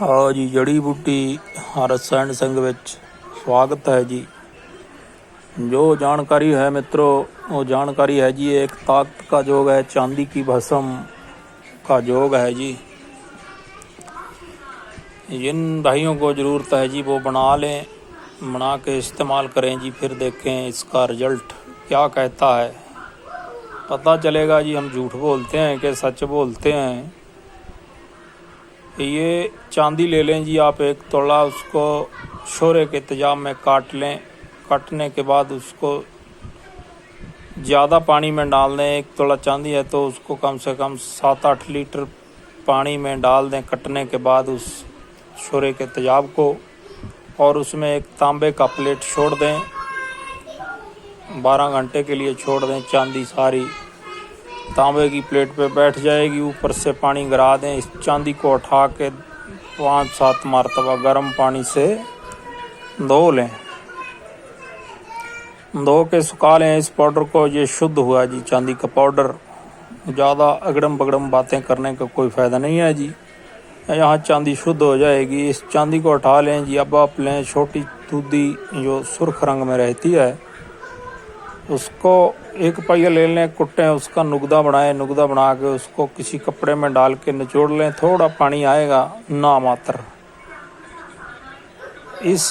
ਹਾਂ ਜੀ ਜੜੀ ਬੂਟੀ ਰਸਾਇਣ ਸੰਘ ਵਿੱਚ ਸਵਾਗਤ ਹੈ ਜੀ जो जानकारी है मित्रों वो जानकारी है जी एक ताकत का योग है चांदी की भस्म का योग है जी जिन भाइयों को ज़रूरत है जी वो बना लें बना के इस्तेमाल करें जी फिर देखें इसका रिजल्ट क्या कहता है पता चलेगा जी हम झूठ बोलते हैं कि सच बोलते हैं ये चांदी ले लें जी आप एक तोला, उसको शोरे के इंतज़ाम में काट लें। काटने के बाद उसको ज़्यादा पानी में डाल दें। एक तोला चांदी है तो उसको कम से कम सात आठ लीटर पानी में डाल दें। कटने के बाद उस शोरे के तेजाब को और उसमें एक तांबे का प्लेट छोड़ दें। बारह घंटे के लिए छोड़ दें चांदी सारी। तांबे की प्लेट पे बैठ जाएगी, ऊपर से पानी गिरा दें। इस चांदी को उठा के पाँच सात मरतबा गर्म पानी से धो लें। धो के सुखा लें। इस पाउडर को ये शुद्ध हुआ जी, चांदी का पाउडर। ज़्यादा अगड़म बगड़म बातें करने का कोई फ़ायदा नहीं है जी। यहाँ चांदी शुद्ध हो जाएगी। इस चांदी को उठा लें जी। अब आप लें छोटी दूधी जो सुर्ख रंग में रहती है। उसको एक पहिया ले लें, कुट्टें, उसका नुगदा बनाएँ, नुगदा बना के उसको किसी कपड़े में डाल के निचोड़ लें, थोड़ा पानी आएगा, ना मात्र। इस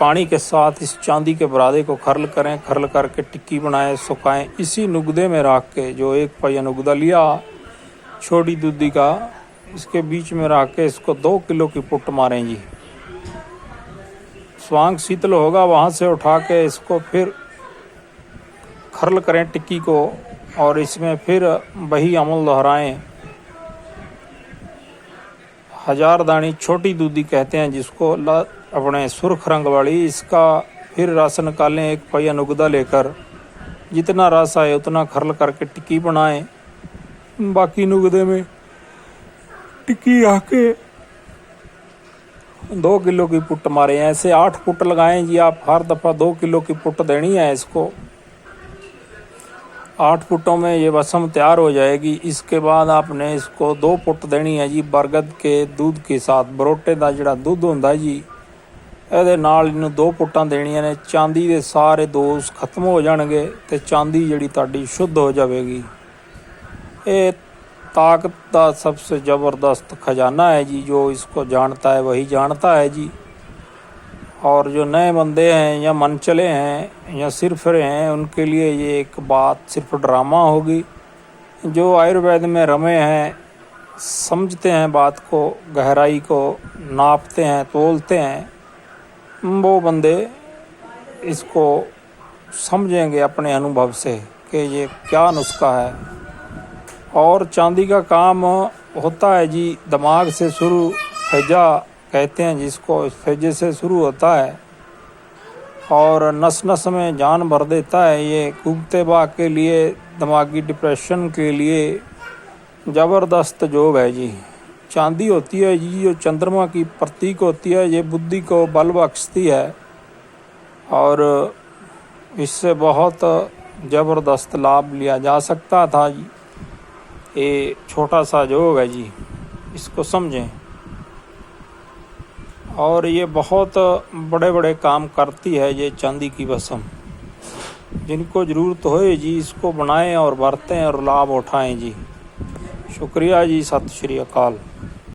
पानी के साथ इस चांदी के बरादे को खरल करें, खरल करके टिक्की बनाएँ, सुखाएँ, इसी नुगदे में रख के जो एक पहिया नुगदा लिया, छोटी दूधी का, इसके बीच में रख के इसको दो किलो की पुट मारें जी स्वांग शीतल होगा, वहाँ से उठा के इसको फिर खरल करें टिक्की को और इसमें फिर वही अमल दोहराएँ। हज़ार दानी छोटी दूधी कहते हैं जिसको अपने सुर्ख रंग वाली, इसका फिर रस निकालें, एक पहिया नुगदा लेकर। जितना रस आए उतना खरल करके टिक्की बनाएँ। बाकी नुगदे में टिक्की आके दो किलो की पुट मारें। ऐसे आठ पुट लगाएँ जी, आप हर दफ़ा दो किलो की पुट देनी है इसको। आठ फुटों में ये वसम तैयार हो जाएगी इसके बाद आपने इसको दो फुट देनी है जी बरगद के दूध के साथ ਬਰੋਟੇ ਦਾ ਜਿਹੜਾ ਦੁੱਧ ਹੁੰਦਾ ਜੀ ਇਹਦੇ ਨਾਲ ਇਹਨੂੰ ਦੋ ਪੁੱਟਾਂ ਦੇਣੀਆਂ ਨੇ ਚਾਂਦੀ ਦੇ ਸਾਰੇ ਦੋਸ਼ ਖਤਮ ਹੋ ਜਾਣਗੇ ਤੇ ਚਾਂਦੀ ਜਿਹੜੀ ਤੁਹਾਡੀ ਸ਼ੁੱਧ ਹੋ ਜਾਵੇਗੀ ਇਹ ताकत का सबसे ज़बरदस्त खजाना है जी जो इसको जानता है वही जानता है जी और जो नए बंदे हैं या मन चले हैं या सिर्फ़ रहे हैं, उनके लिए ये एक बात सिर्फ़ ड्रामा होगी। जो आयुर्वेद में रमे हैं, समझते हैं बात को, गहराई को, नापते हैं, तोलते हैं, वो बंदे इसको समझेंगे अपने अनुभव से कि ये क्या नुस्खा है। और चांदी का काम होता है जी, दिमाग से शुरू फैजा कहते हैं, जिसको फैजे से शुरू होता है और नस नस में जान भर देता है, ये कूबते बाग के लिए, दिमागी डिप्रेशन के लिए ज़बरदस्त योग है जी। चांदी होती है जी, जो चंद्रमा की प्रतीक होती है, ये बुद्धि को बल बख्शती है और इससे बहुत ज़बरदस्त लाभ लिया जा सकता था जी। ये छोटा सा योग है जी, इसको समझें। और ये बहुत बड़े बड़े काम करती है ये चांदी की बसम जिनको ज़रूरत होए जी, इसको बनाएँ और बरतें और लाभ उठाएँ जी। शुक्रिया जी, सत श्री अकाल।